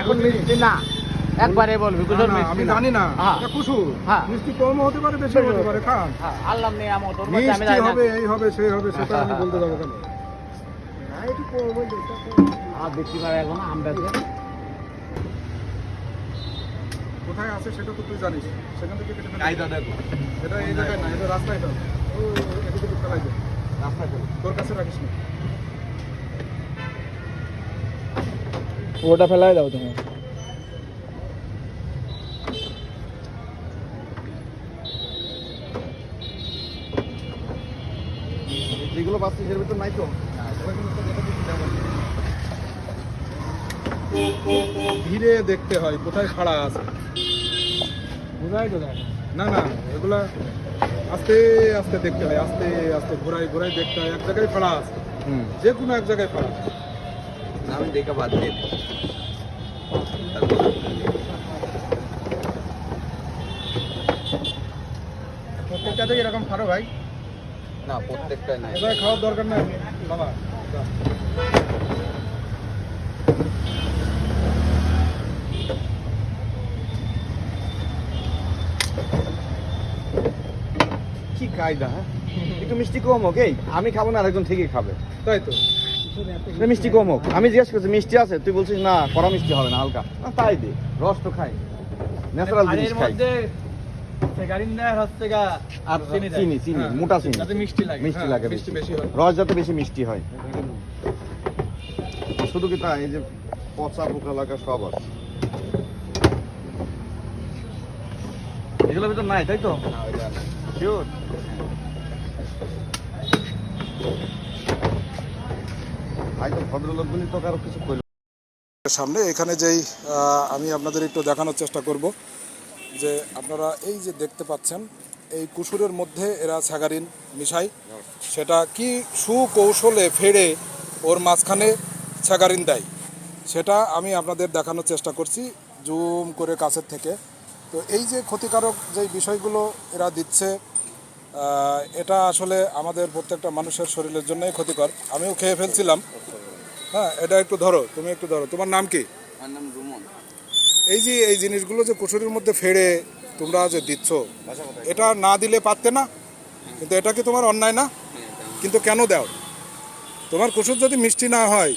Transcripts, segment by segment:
এখন মিষ্টি না। একবারে বলবি কুসুর মিষ্টি আমি না। জানি না। হ্যাঁ। এটা কুসুর। হ্যাঁ। মিষ্টি কম হতে পারে বেশি হতে পারে খান। হ্যাঁ, আল্লাহ নিয়ামত ওর মধ্যে আমি জানি হবে এই হবে সেই হবে সেটা আমি বলতে যাব কেন? আর বিক্রি করে এখন আম বেচে। কোথায় আছে সেটা তো তুই জানিস। সেখান থেকে কেটে ফেলে। কায়দা দেখো। এটা এই জায়গায় না এটা রাস্তায় তো। ও এদিকে তো ফেলাই দে। রাস্তায় তোর কাছে রাখিস না। ওটা ফেলাই দাও তুমি। যেগুলো ভিতর নাই তো। ধীরে দেখতে হয় কোথায় খাড়া আছে। বুঝাই তো না না এগুলা আস্তে আস্তে দেখতে হয় আস্তে আস্তে ঘোরায় ঘোরায় দেখতে হয় এক জায়গায় ফাড়া আছে। হুম। যে কোনো এক জায়গায় ফাড়া আছে। আমি দেখে বাদ দিয়ে। প্রত্যেকটাতেই এরকম ফাড়ো ভাই? না প্রত্যেকটাই নাই। এবার খাওয়ার দরকার নাই। বাবা। কি কায়দা হ্যাঁ? একটু মিষ্টি কম এই আমি খাব না আরেকজন ঠিকই খাবে। তাই তো। মিষ্টি কম হোক। আমি জিজ্ঞেস করছি মিষ্টি আছে? তুই বলছিস না কড়া মিষ্টি হবে না হালকা। তাই দে রস তো খাই। ন্যাচারাল জিনিস খাই। চিনি চিনি হ্যাঁ, মোটা চিনি। মিষ্টি লাগে। মিষ্টি হ্যাঁ, লাগে হয়। রস যাতে বেশি মিষ্টি হয়। শুধু কি তাই এই যে পচা পোকা লাগা সব আছে। এগুলোর ভিতর নাই তাই তো? শিওর সামনে এখানে যেই আমি আপনাদের একটু দেখানোর চেষ্টা করব যে আপনারা এই যে দেখতে পাচ্ছেন, এই কুসুরের মধ্যে এরা স্যাগারিন মিশাই। সেটা কি সুকৌশলে ফেড়ে ওর মাঝখানে স্যাগারিন দেয়, সেটা আমি আপনাদের দেখানোর চেষ্টা করছি জুম করে কাছের থেকে। তো এই যে ক্ষতিকারক যে বিষয়গুলো এরা দিচ্ছে এটা আসলে আমাদের প্রত্যেকটা মানুষের শরীরের জন্যই ক্ষতিকর। আমিও খেয়ে ফেলছিলাম হ্যাঁ এটা একটু ধরো তুমি একটু ধরো। তোমার নাম কি? আমার নাম রুমন। এই যে এই জিনিসগুলো যে কুসুরির মধ্যে ফেড়ে তোমরা যে দিচ্ছ এটা না দিলে পারতে না? কিন্তু এটা কি তোমার অন্যায় না? কিন্তু কেন দাও? তোমার কুসুর যদি মিষ্টি না হয়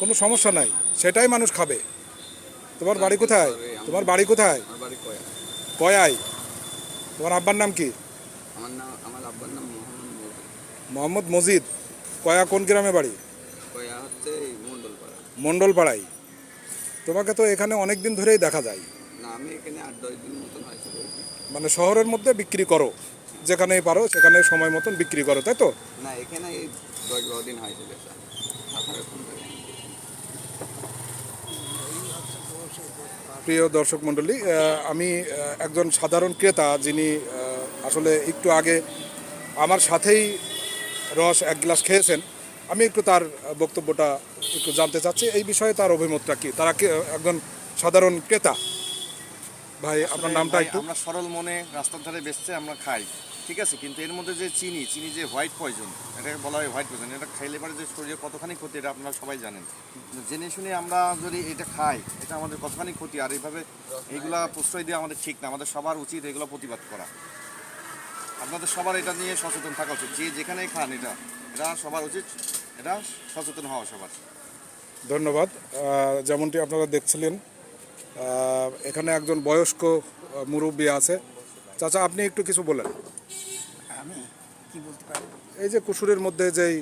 কোনো সমস্যা নাই সেটাই মানুষ খাবে। তোমার বাড়ি কোথায়? তোমার বাড়ি কোথায়? কয়াই? তোমার আব্বার নাম কি? মোহাম্মদ মজিদ। কয়া কোন গ্রামে বাড়ি? মণ্ডলপাড়া মণ্ডলপাড়াই তোমাকে তো এখানে অনেক দিন ধরেই দেখা যায়। না আমি এখানে আট দশ দিন মতন মানে শহরের মধ্যে বিক্রি করো। যেখানেই পারো সেখানে সময় মতন বিক্রি করো তাই তো? না এখানে এই দশ বারো দিন হয়েছে প্রিয় দর্শক মণ্ডলী আমি একজন সাধারণ ক্রেতা যিনি আসলে একটু আগে আমার সাথেই রস এক গ্লাস খেয়েছেন। আমি একটু তার বক্তব্যটা একটু জানতে চাচ্ছি। এই বিষয়ে তার অভিমতটা কি? তারা একজন সাধারণ ক্রেতা। ভাই আপনার নামটা একটু। আমরা সরল মনে রাস্তার ধারে বেচছে আমরা খাই। ঠিক আছে? কিন্তু এর মধ্যে যে চিনি চিনি যে হোয়াইট পয়জন এটাকে বলা হয় হোয়াইট পয়জন এটা খাইলে পরে যে শরীরে কতখানি ক্ষতি এটা আপনারা সবাই জানেন। জেনে শুনে আমরা যদি এটা খাই এটা আমাদের কতখানি ক্ষতি আর এইভাবে এইগুলা প্রশ্রয় দেওয়া আমাদের ঠিক না আমাদের সবার উচিত এগুলো প্রতিবাদ করা। আপনাদের সবার এটা নিয়ে সচেতন থাকা উচিত। যে যেখানেই খান এটা এটা সবার উচিত এটা সচেতন হওয়া সবার। ধন্যবাদ। যেমনটি আপনারা দেখছিলেন এখানে একজন বয়স্ক মুরব্বী আছে। চাচা আপনি একটু কিছু বলেন। আমি কি বলতে পারি? এই যে কুসুরের মধ্যে যেই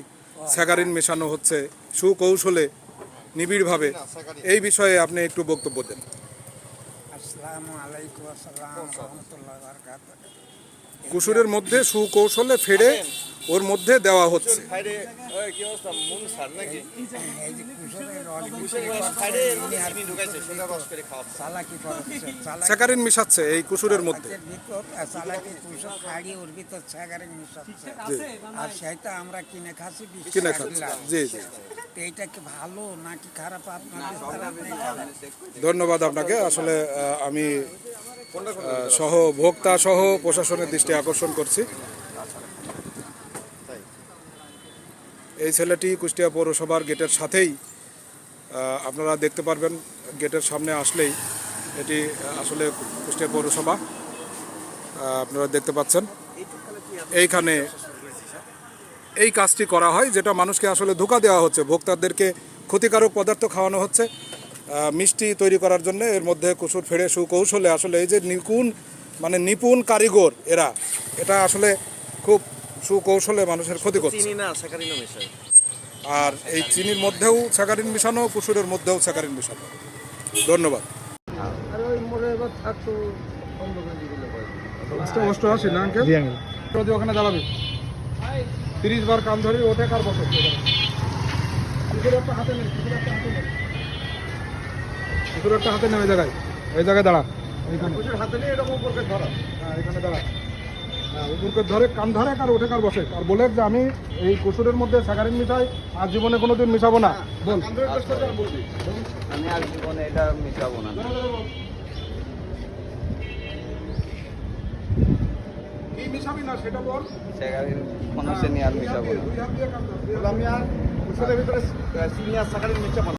স্যাগারিন মেশানো হচ্ছে সুকৌশলে নিবিড়ভাবে এই বিষয়ে আপনি একটু বক্তব্য দেন। আসসালামু আলাইকুম আসসালাম কুসুরের মধ্যে সুকৌশলে ফেড়ে ওর মধ্যে দেওয়া হচ্ছে স্যাগারিন মিশাচ্ছে এই কুসুরের মধ্যে আর সেটা আমরা কিনে খাচ্ছি কিনে খাচ্ছে। জি জি এইটা কি ভালো নাকি খারাপ আপনাদের তারা আপনি জানেন। ধন্যবাদ আপনাকে আসলে আমি সহ ভোক্তা সহ প্রশাসনের দৃষ্টি আকর্ষণ করছি এই ছেলেটি কুষ্টিয়া পৌরসভার গেটের সাথেই আপনারা দেখতে পারবেন গেটের সামনে আসলেই এটি আসলে কুষ্টিয়া পৌরসভা। আপনারা দেখতে পাচ্ছেন। এইখানে এই কাজটি করা হয় যেটা মানুষকে আসলে ধোকা দেওয়া হচ্ছে, ভোক্তাদেরকে ক্ষতিকারক পদার্থ খাওয়ানো হচ্ছে মিষ্টি তৈরি করার জন্য। এর মধ্যে কুসুর ফেড়ে, সুকৌশলে আসলে এই যে নিপুণ মানে নিপুণ কারিগর এরা, এটা আসলে খুব সুকৌশলে মানুষের ক্ষতি করছে। চিনি না স্যাকারিনও আর এই চিনির মধ্যেও স্যাকারিন মিশানো কুসুরের মধ্যেও স্যাকারিন মিশানো। ধন্যবাদ। অষ্টআশি না আঙ্কেল? যদি ওখানে দাঁড়াবে তিরিশ বার কাম ধরি ওঠে কার কুকুর একটা হাতে নেই একটা হাতে নেই ওই জায়গায়। ওই জায়গায় দাঁড়া। হাতে নেই এরকম উপরকে ধরা। হ্যাঁ এখানে দাঁড়া। উপরকে ধরে কান ধরে কার ওঠে কার বসে। আর বলে যে আমি এই কুসুরের মধ্যে স্যাকারিন মিশাই আর জীবনে কোনোদিন মিশাবো না। বল। আমি আর জীবনে এটা মিটাবো না। মিশাবি না সেটা বল। স্যাকারিন কোনো শ্রেণি আর মিটাবো না। কান আমি আর কুসুরের ভিতরে চিনি আর স্যাকারিন মিটাবো না।